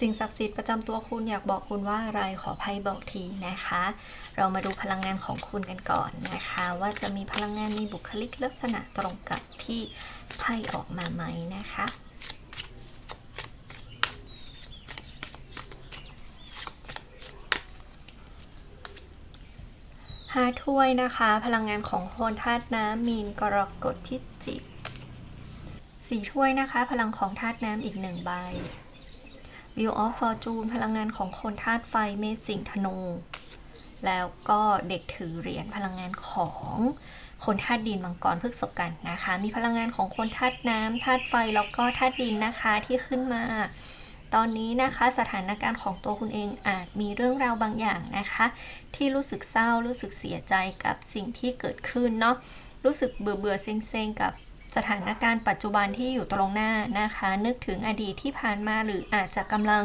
สิ่งศักดิ์สิทธิ์ประจำตัวคุณอยากบอกคุณว่าอะไรขอไพ่บอกทีนะคะ เรามาดูพลังงานของคุณกันก่อนนะคะ ว่าจะมีพลังงานมีบุคลิกลักษณะตรงกับที่ไพ่ออกมาไหมนะคะหาถ้วยนะคะ พลังงานของโคนธาตุน้ำมีนกรกฎพิจิกสี่ถ้วยนะคะ พลังของธาตุน้ำอีกหนึ่งใบ View of Fortune พลังงานของคนธาตุไฟเมษสิงธนู แล้วก็เด็กถือเหรียญพลังงานของคนธาตุดินมังกรพฤษภกันนะคะ มีพลังงานของคนธาตุน้ำธาตุไฟแล้วก็ธาตุดินนะคะที่ขึ้นมา ตอนนี้นะคะสถานการณ์ของตัวคุณเองอาจมีเรื่องราวบางอย่างนะคะ ที่รู้สึกเศร้ารู้สึกเสียใจกับสิ่งที่เกิดขึ้นเนาะรู้สึกเบื่อเบื่อเซ็งๆกับ สถานการณ์ปัจจุบันที่อยู่ตรงหน้านะคะ นึกถึงอดีตที่ผ่านมาหรืออาจจะกำลัง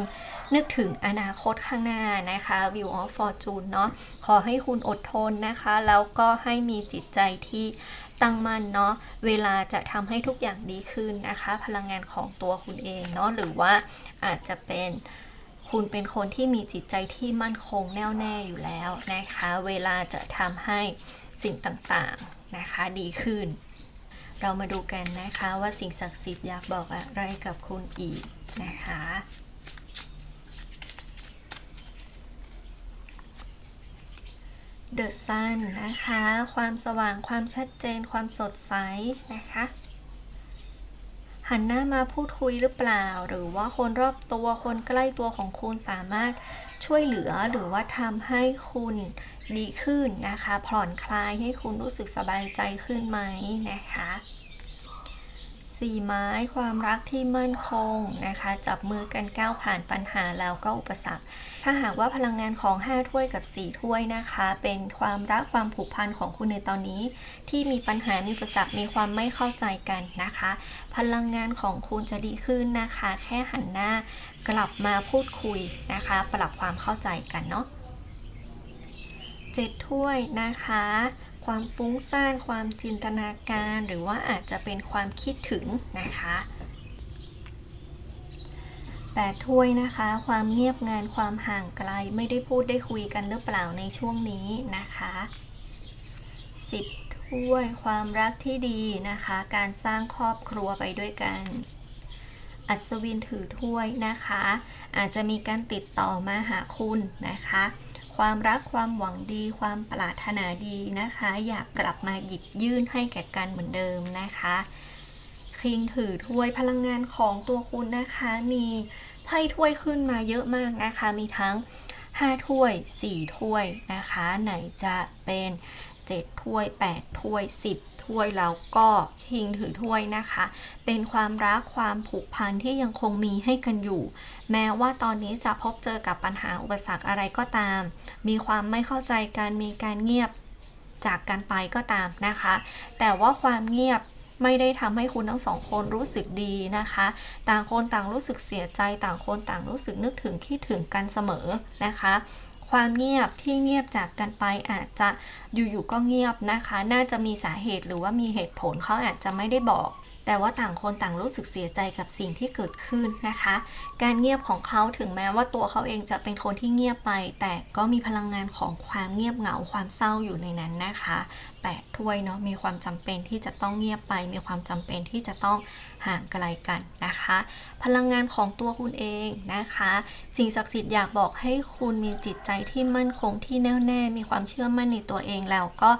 นึกถึงอนาคตข้างหน้านะคะ View of Fortune เนาะขอให้คุณอดทนนะคะ แล้วก็ให้มีจิตใจที่ตั้งมั่นเนาะเวลาจะทำให้ทุกอย่างดีขึ้นนะคะ พลังงานของตัวคุณเองเนาะหรือว่าอาจจะเป็นคุณเป็นคนที่มีจิตใจที่มั่นคงแน่วแน่อยู่แล้วนะคะ เวลาจะทำให้สิ่งต่างๆนะคะดีขึ้น เรามาดูกันนะคะว่าสิ่งศักดิ์สิทธิ์อยากบอกอะไรกับคุณอีกนะคะเดอะซันนะคะ ความสว่างความชัดเจนความสดใสนะคะ หันหน้ามาพูดคุยหรือเปล่า หรือว่าคนรอบตัวคนใกล้ตัวของคุณสามารถช่วยเหลือหรือว่าทำให้คุณดีขึ้นนะคะ ผ่อนคลายให้คุณรู้สึกสบายใจขึ้นไหมนะคะ สี่ไม้ความรักที่มั่นคงนะคะ จับมือกันก้าวผ่านปัญหาแล้วก็อุปสรรค ถ้าหากว่าพลังงานของ 5 ถ้วยกับ 4 ถ้วยนะคะ เป็นความรักความผูกพันของคุณในตอนนี้ ที่มีปัญหามีอุปสรรคมีความไม่เข้าใจกันนะคะ พลังงานของคุณจะดีขึ้นนะคะ แค่หันหน้ากลับมาพูดคุยนะคะ ปรับความเข้าใจกันเนาะเจ็ดถ้วยนะคะ ความฟุ้งซ่าน ความจินตนาการ หรือว่าอาจจะเป็นความคิดถึงนะคะแปดถ้วยนะคะ ความเงียบงานความห่างไกลไม่ได้พูดได้คุยกันหรือเปล่าในช่วงนี้นะคะสิบถ้วยความรักที่ดีนะคะ การสร้างครอบครัวไปด้วยกัน อัศวินถือถ้วยนะคะ อาจจะมีการติดต่อมาหาคุณนะคะ ความรักความหวังดี ความปรารถนาดีนะคะ อยากกลับมาหยิบยื่นให้แก่กันเหมือนเดิมนะคะคิงถือถ้วยพลังงานของตัวคุณนะคะ มีไพ่ถ้วยขึ้นมาเยอะมากนะคะ มีทั้ง 5 ถ้วย 4 ถ้วยนะคะ ไหนจะเป็น 7 ถ้วย 8 ถ้วย 10 ถ้วยแล้วก็คิงถือถ้วยนะคะ เป็นความรักความผูกพันที่ยังคงมีให้กันอยู่ แม้ว่าตอนนี้จะพบเจอกับปัญหาอุปสรรคอะไรก็ตาม มีความไม่เข้าใจกันมีการเงียบจากกันไปก็ตามนะคะ แต่ว่าความเงียบไม่ได้ทำให้คุณทั้งสองคนรู้สึกดีนะคะ ต่างคนต่างรู้สึกเสียใจ ต่างคนต่างรู้สึกนึกถึงคิดถึงกันเสมอนะคะ ความเงียบที่เงียบจากกันไปอาจจะอยู่ๆก็เงียบนะคะ น่าจะมีสาเหตุหรือว่ามีเหตุผลเขาอาจจะไม่ได้บอก แต่ว่าต่างคนต่างรู้สึกเสียใจกับสิ่งที่เกิดขึ้นนะคะ การเงียบของเขาถึงแม้ว่าตัวเขาเองจะเป็นคนที่เงียบไป แต่ก็มีพลังงานของความเงียบเหงาความเศร้าอยู่ในนั้นนะคะแปดถ้วยเนาะมีความจำเป็นที่จะต้องเงียบไป มีความจำเป็นที่จะต้องห่างไกลกันนะคะ พลังงานของตัวคุณเองนะคะ สิ่งศักดิ์สิทธิ์อยากบอกให้คุณมีจิตใจที่มั่นคงที่แน่วแน่ มีความเชื่อมั่นในตัวเองแล้วก็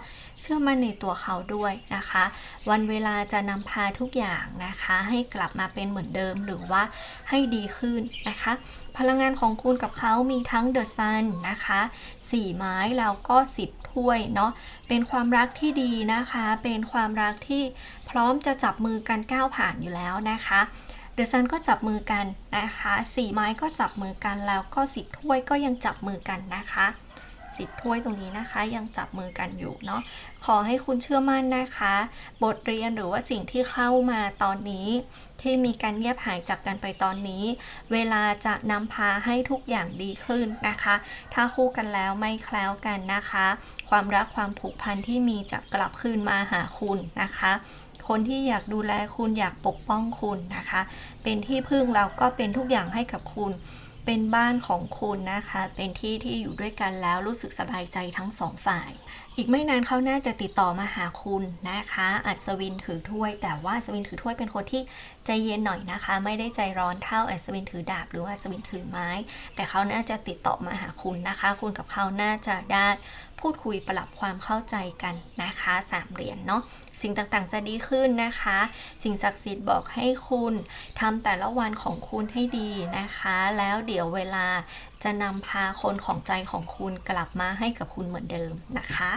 เชื่อมั่นในตัวเขาด้วยนะคะ วันเวลาจะนำพาทุกอย่างนะคะ ให้กลับมาเป็นเหมือนเดิมหรือว่าให้ดีขึ้นนะคะ พลังงานของคุณกับเขามีทั้งเดอะซันนะคะ4ไม้แล้วก็10ถ้วยเนาะเป็นความรักที่ดีนะคะ เป็นความรักที่พร้อมจะจับมือกันก้าวผ่านอยู่แล้วนะคะเดอะซันก็จับมือกันนะคะสี่ไม้ก็จับมือกันแล้วก็สิบถ้วยก็ยังจับมือกันนะคะ สิบถ้วยตรงนี้นะคะ ยังจับมือกันอยู่เนาะขอให้คุณเชื่อมั่นนะคะ บทเรียนหรือว่าสิ่งที่เข้ามาตอนนี้ ที่มีการเงียบหายจากกันไปตอนนี้ เวลาจะนำพาให้ทุกอย่างดีขึ้นนะคะ ถ้าคู่กันแล้วไม่แคล้วกันนะคะ ความรักความผูกพันที่มีจะกลับคืนมาหาคุณนะคะคนที่อยากดูแลคุณอยากปกป้องคุณนะคะ เป็นที่พึ่งแล้วก็เป็นทุกอย่างให้กับคุณ เป็นบ้านของคุณนะคะ เป็นที่ที่อยู่ด้วยกันแล้วรู้สึกสบายใจทั้งสองฝ่าย อีกไม่นานเขาน่าจะติดต่อมาหาคุณนะคะ อัศวินถือถ้วย แต่ว่าอัศวินถือถ้วยเป็นคนที่ใจเย็นหน่อยนะคะ ไม่ได้ใจร้อนเท่าอัศวินถือดาบ หรือว่าอัศวินถือไม้ แต่เขาน่าจะติดต่อมาหาคุณนะคะ คุณกับเขาน่าจะได้ พูดคุยปรับความเข้าใจกันนะคะสามเหรียญเนาะสิ่งต่างๆจะดีขึ้นนะคะ สิ่งศักดิ์สิทธิ์บอกให้คุณทำแต่ละวันของคุณให้ดีนะคะ แล้วเดี๋ยวเวลาจะนำพาคนของใจของคุณกลับมาให้กับคุณเหมือนเดิมนะคะ